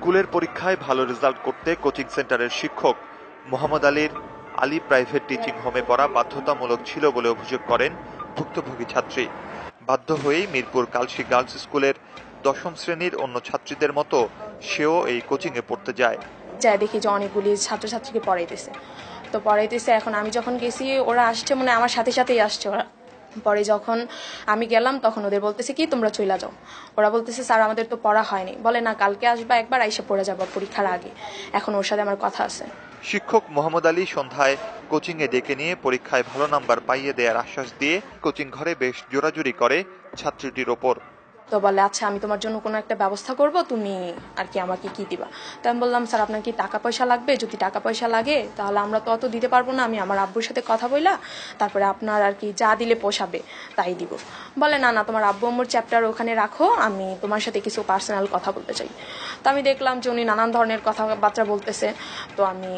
স্কুলের পরীক্ষায় ভালো রেজাল্ট করতে কোচিং সেন্টারের শিক্ষক মোহাম্মদ আলীর আলী প্রাইভেট টিচিং হোমে পড়া বাধ্যতামূলক ছিল বলে অভিযোগ করেন ভুক্তভোগী ছাত্রী। বাধ্য হয়েই মিরপুর কালশি গার্লস স্কুলের দশম শ্রেণির অন্য ছাত্রীদের মতো সেও এই কোচিংয়ে পড়তে যায়। যাই দেখি যে অনেকগুলি ছাত্রছাত্রীকে পড়াইতেছে। তো পড়াইতেছে, এখন আমি যখন গেছি, ওরা আসছে মানে আমার সাথে সাথেই আসছে। ওরা পরে যখন আমি গেলাম, তখন ওদের বলতেছে, কি, তোমরা চইলা যাও। ওরা বলতেছে, স্যার, আমাদের তো পড়া হয়নি। বলে, না, কালকে আসবা, একবার আইসে পড়ে যাব, পরীক্ষার আগে। এখন ওর সাথে আমার কথা আছে। শিক্ষক মোহাম্মদ আলী সন্ধ্যায় কোচিংয়ে ডেকে নিয়ে পরীক্ষায় ভালো নাম্বার পাইয়ে দেওয়ার আশ্বাস দিয়ে কোচিং ঘরে বেশ জোরাজুরি করে ছাত্রীটির ওপর। তো বলে আচ্ছা আমি তোমার জন্য কোনো একটা ব্যবস্থা করব, তুমি আর কি আমাকে কি দিবা? তো আমি বললাম, স্যার, আপনার কি টাকা পয়সা লাগবে? যদি টাকা পয়সা লাগে, তাহলে আমরা তো অত দিতে পারব না, আমি আমার আব্বুর সাথে কথা বইলা তারপরে আপনার আর কি যা দিলে পোষাবে, তাই দিব। বলে, না না, তোমার আব্বু আম্মুর চ্যাপ্টার ওখানে রাখো, আমি তোমার সাথে কিছু পার্সোনাল কথা বলতে চাই। তো আমি দেখলাম যে উনি নানান ধরনের কথাবার্তা বলতেছে, তো আমি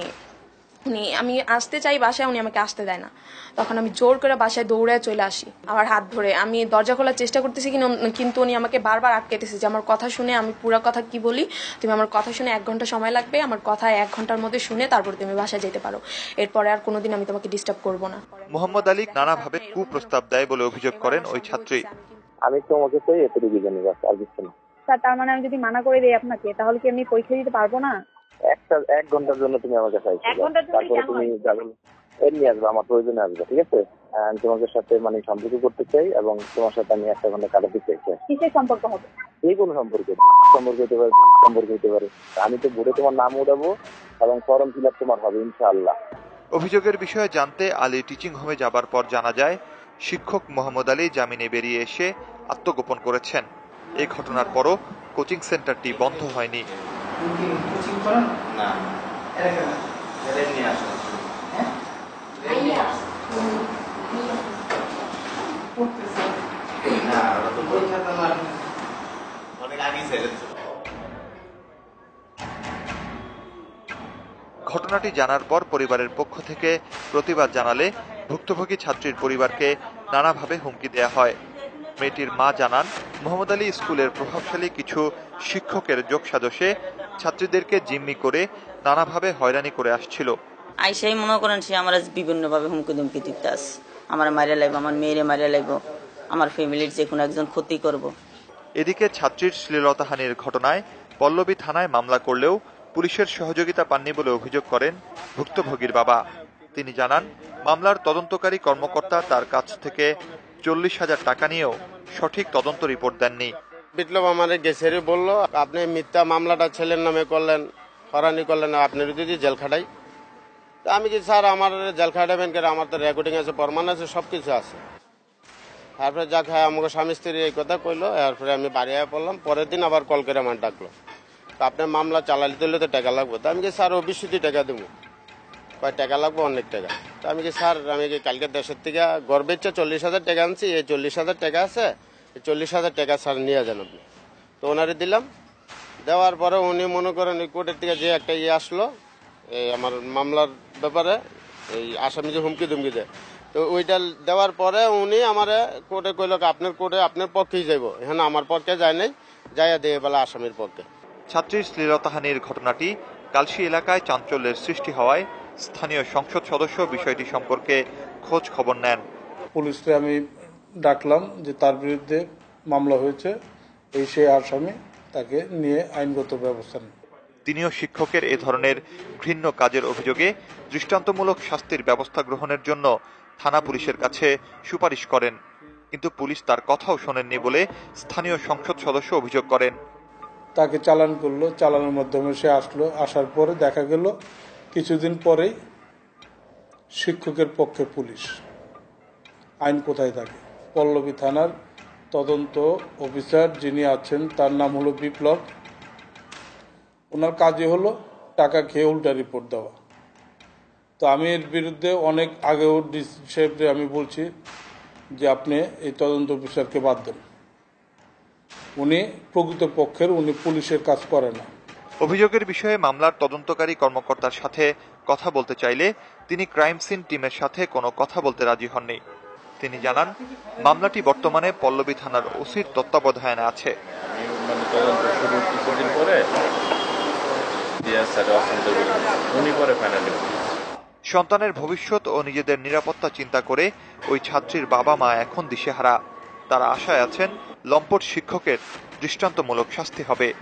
উনি আমি আসতে চাই বাসায় উনি আমাকে আসতে দেয় না। তখন আমি জোর করে বাসায় দৌড়ে চলে আসি আমার হাত ধরে। আমি দরজা খোলার চেষ্টা করতেছি কিন- কিন্তু উনি আমাকে বারবার আটকেতেছে যে আমার কথা শুনে আমি পুরো কথা কি বলি? তুমি আমার কথা শুনে এক ঘণ্টা সময় লাগবে আমার কথা এক ঘণ্টার মধ্যে শুনে তারপর তুমি বাসায় যেতে পারো। এরপরে আর কোনোদিন আমি তোমাকে ডিস্টার্ব করব না। মোহাম্মদ আলী নানাভাবে কুপ্রস্তাব দেয় বলে অভিযোগ করেন ওই ছাত্রী। আমি তোমাকে চাই এতটুকু জানি বাস আর কিছু না। স্যার তার মানে আমি যদি মানা করে দিই আপনাকে তাহলে কি আমি পরীক্ষা দিতে পারব না? একটা এক ঘণ্টার জন্য তুমি আমাকে চাইছো এক তারপরে তুমি যাবে এমনি আসবে আমার প্রয়োজনে আসবে ঠিক আছে? আমি তোমাদের সাথে মানে সম্পর্ক করতে চাই এবং তোমার সাথে আমি একটা ঘণ্টা কাটাতে চাই কিসের সম্পর্ক হবে? যে কোনো সম্পর্ক সম্পর্ক হতে পারে সম্পর্ক হতে পারে। আমি তো বোর্ডে তোমার নাম উঠাবো এবং ফর্ম ফিল আপ তোমার হবে ইনশাআল্লাহ। অভিযোগের বিষয়ে জানতে আলী টিচিং হোমে যাবার পর জানা যায় শিক্ষক মোহাম্মদ আলী জামিনে বেরিয়ে এসে আত্মগোপন করেছেন। এই ঘটনার পরও কোচিং সেন্টারটি বন্ধ হয়নি। কোচিং করেন? না। এদের নিয়ে আসেন হ্যাঁ? না ওরা তো পরীক্ষা তো না। অনেক আগেই ছেড়েছে ঘটনাটি জানার পর পরিবারের পক্ষ থেকে প্রতিবাদ জানালে ভুক্তভোগী ছাত্রীর পরিবারকে নানাভাবে হুমকি দেয়া হয়। মেয়েটির মা জানান মোহাম্মদ আলী স্কুলের প্রভাবশালী কিছু শিক্ষকের যোগসাজশে ছাত্রীদেরকে জিম্মি করে নানাভাবে হয়রানি করে আসছিল। আইসাই মনে করেন সে আমার বিভিন্নভাবে হুমকি দুমকি দিতে আস। আমার মারিয়া লাগবো আমার মেয়েরে মারিয়া লাগবো আমার ফ্যামিলির যে কোনো একজন ক্ষতি করব। এদিকে ছাত্রীর শ্লীলতাহানির ঘটনায় পল্লবী থানায় মামলা করলেও পুলিশের সহযোগিতা পাননি বলে অভিযোগ করেন ভুক্তভোগীর বাবা। তিনি জানান মামলার তদন্তকারী কর্মকর্তা তার কাছ থেকে চল্লিশ হাজার টাকা নিয়েও সঠিক তদন্ত রিপোর্ট দেননি। বিপ্লব আমার গেছেরে বলল, আপনি মিথ্যা মামলাটা ছেলের নামে করলেন হরানি করলেন আপনার যদি জেল খাটাই। তা আমি কি স্যার, আমার জেল খাটাবেন কেন? আমার তো রেকর্ডিং আছে, প্রমাণ আছে সব কিছু আছে। তারপরে যা খায়, আমাকে স্বামী স্ত্রী এই কথা কইলো এরপরে আমি বাড়ি আয়া পড়লাম, পরের দিন আবার কল করে আমার ডাকলো। তো আপনার মামলা চালালি দিলে তো টাকা লাগবে। তো আমি কি স্যার অবিশ্যই টাকা দেবো। কয়, টাকা লাগবে, অনেক টাকা। তো আমি কি স্যার, আমি কি কালকে দেশের থেকে গর্বের চল্লিশ হাজার টাকা আনছি, এই চল্লিশ হাজার টাকা আছে চল্লিশ হাজার টাকা স্যার নিয়ে যান আপনি। তো ওনারে দিলাম। দেওয়ার পরে উনি মনে করেন ওই কোর্টের থেকে যে একটা ইয়ে আসলো এই আমার মামলার ব্যাপারে এই আসামি যে হুমকি দুমকি দেয়। তো ওইটা দেওয়ার পরে উনি আমারে কোর্টে কইল আপনার কোর্টে আপনার পক্ষেই যাইব। এখানে আমার পক্ষে যায় নাই যাইয়া দিয়ে বেলা আসামির পক্ষে। ছাত্রীর শ্লীলতাহানির ঘটনাটি কালশি এলাকায় চাঞ্চল্যের সৃষ্টি হওয়ায় স্থানীয় সংসদ সদস্য বিষয়টি সম্পর্কে খোঁজ খবর নেন। পুলিশকে আমি ডাকলাম যে তার বিরুদ্ধে মামলা হয়েছে এই সেই আসামি তাকে নিয়ে আইনগত ব্যবস্থা নেবে তিনিও শিক্ষকের এ ধরনের ঘৃণ্য কাজের অভিযোগে দৃষ্টান্তমূলক শাস্তির ব্যবস্থা গ্রহণের জন্য থানা পুলিশের কাছে সুপারিশ করেন। কিন্তু পুলিশ তার কথাও শোনেননি বলে স্থানীয় সংসদ সদস্য অভিযোগ করেন। তাকে চালান করল চালানোর মাধ্যমে সে আসলো আসার পরে দেখা গেল কিছুদিন পরেই শিক্ষকের পক্ষে পুলিশ। আইন কোথায় থাকে? পল্লবী থানার তদন্ত অফিসার যিনি আছেন, তার নাম হলো বিপ্লব। ওনার কাজই হলো টাকা খেয়ে উল্টা রিপোর্ট দেওয়া। তো আমি এর বিরুদ্ধে অনেক আগেও ডিসি আমি বলছি যে আপনি এই তদন্ত অফিসারকে বাদ দেন। উনি প্রকৃত পক্ষের উনি পুলিশের কাজ করে না। অভিযোগের বিষয়ে মামলার তদন্তকারী কর্মকর্তার সাথে কথা বলতে চাইলে তিনি ক্রাইম সিন টিমের সাথে কোনো কথা বলতে রাজি হননি। তিনি জানান, মামলাটি বর্তমানে পল্লবী থানার ওসির তত্ত্বাবধানে আছে। সন্তানের ভবিষ্যৎ ও নিজেদের নিরাপত্তা চিন্তা করে ওই ছাত্রীর বাবা মা এখন দিশেহারা। তারা আশায় আছেন, লম্পট শিক্ষকের দৃষ্টান্তমূলক শাস্তি হবে।